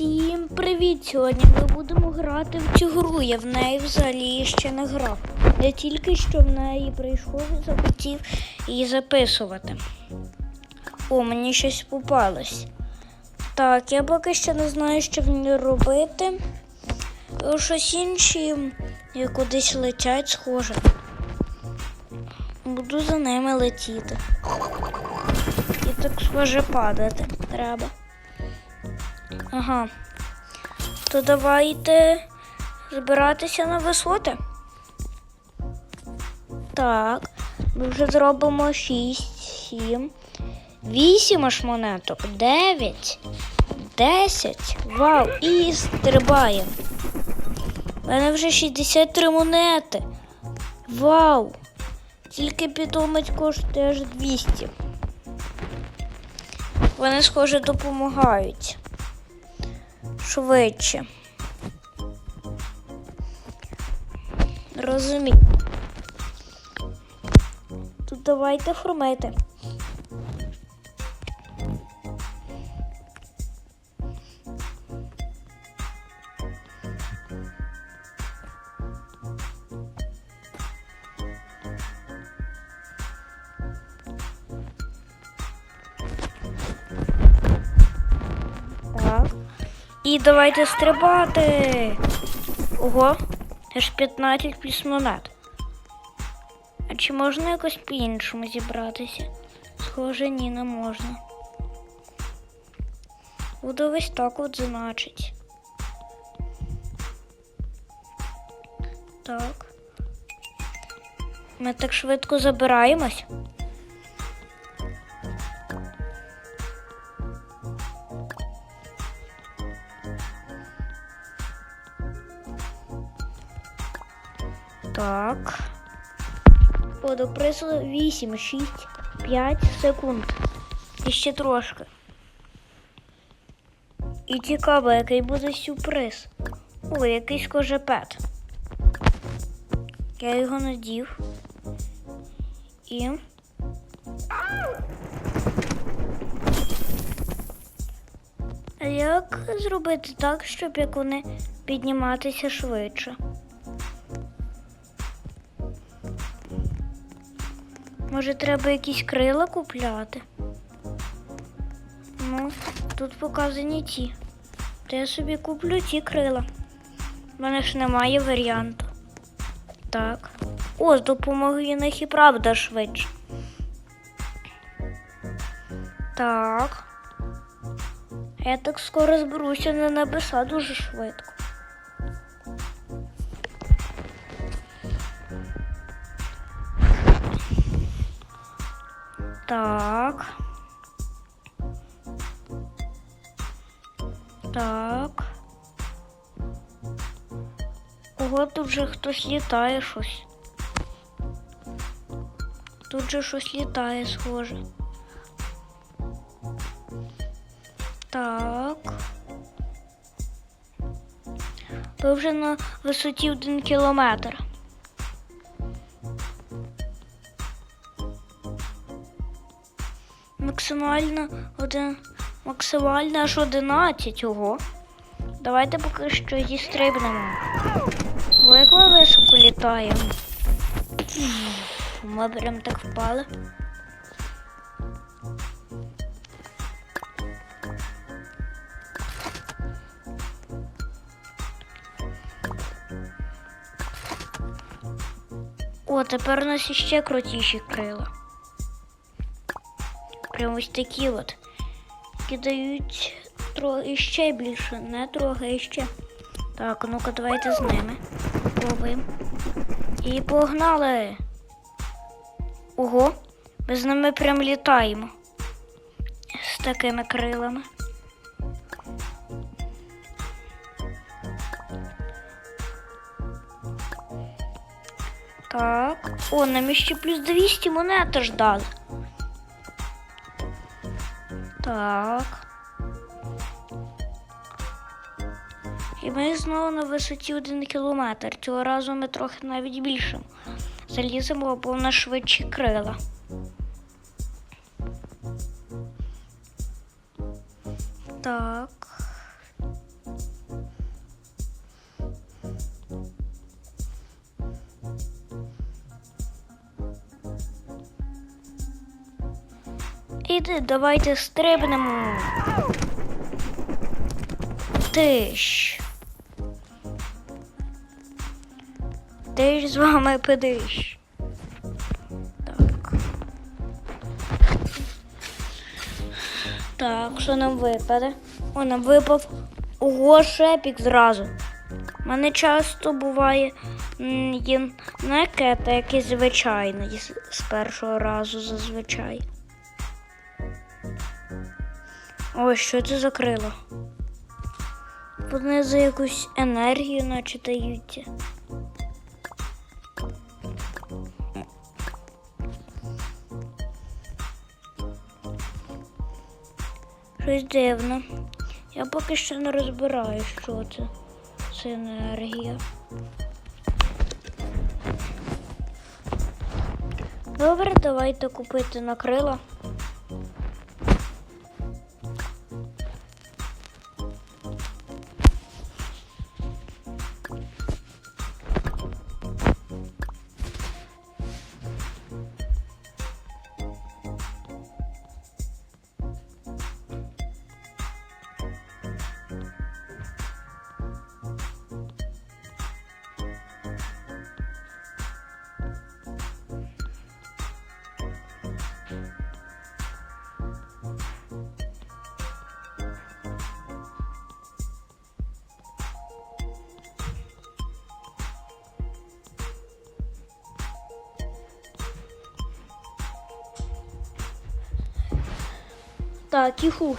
Всім привіт! Сьогодні ми будемо грати в цю гру. Я в неї взагалі ще не грав. Я тільки що в неї прийшов і захотів її записувати. О, мені щось попалось. Так, я поки що не знаю, що в ній робити. Щось інші кудись летять, схоже. Буду за ними летіти. І так схоже падати треба. Ага. То давайте збиратися на висоти. Так. Ми вже зробимо 6, 7, 8 аж монеток, 9, 10. Вау! І стрибаємо. У мене вже 63 монети. Вау! Тільки питомець коштує аж 200. Вони, схоже, допомагають швидше. Розумію. Тут давайте формити. І давайте стрибати. Ого, аж 15 плюс монет. А чи можна якось по-іншому зібратися? Схоже, ні, не можна. Буду ось так от значить. Так. Ми так швидко забираємось. Так. О, до призу 8, 6, 5 секунд. І ще трошки. І цікаво, який буде сюрприз. О, якийсь кожепет. Я його надів. І. А як зробити так, щоб як вони підніматися швидше? Може, треба якісь крила купляти? Ну, тут показані ті. То я собі куплю ті крила. У мене ж немає варіанту. Так. О, з допомогою них і правда швидше. Так. Я так скоро зберуся на небеса дуже швидко. Так. Так. Ого, тут же хтось літає щось. Тут же щось літає, схоже. Так. Ви вже на висоті один кілометр. Максимально один. Максимально аж 11 ого. Давайте поки що зістрибнемо. Бо як ми високо літаємо. Ми прям так впали. О, тепер у нас іще крутіші крила. Прям ось такі от. Які дають трохи ще більше, не трохи ще. Так, ну-ка, давайте з ними. Пробуємо. І погнали. Ого, ми з ними прям літаємо. З такими крилами. Так. О, нам ще плюс 200 монет ждали. Так. І ми знову на висоті один кілометр. Цього разу ми трохи навіть більше. Заліземо, бо в нас швидші крила. Так. Іди, давайте стрибнемо. Тиш. Тиш з вами пидиш. Так. Так, що нам випаде? О, нам випав Ого, шепік зразу. У мене часто буває не кет, а якийсь звичайний з першого разу зазвичай. Ой, що це за крила? Вони за якусь енергію наче даються. Щось дивно. Я поки що не розбираю, що це. Це енергія. Добре, давайте купити на крила. Так, і хух.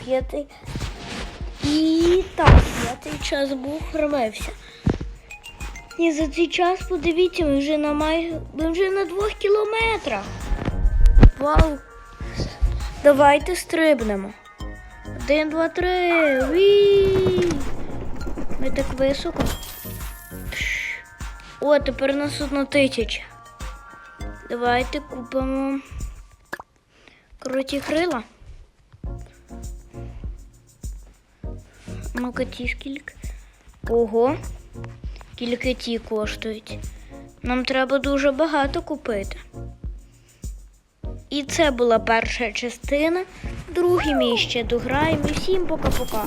І так, я цей час був хромився. І за цей час, подивіться, ми вже на майже ми вже на двох кілометрах. Вау! Давайте стрибнемо. Один, два, три. Ві! Ми так високо. О, тепер нас одна тисяча. Давайте купимо круті крила. Ну-ка, скільки. Ого, скільки ті коштують. Нам треба дуже багато купити. І це була перша частина. Другий мій ще дограємо. Всім пока-пока.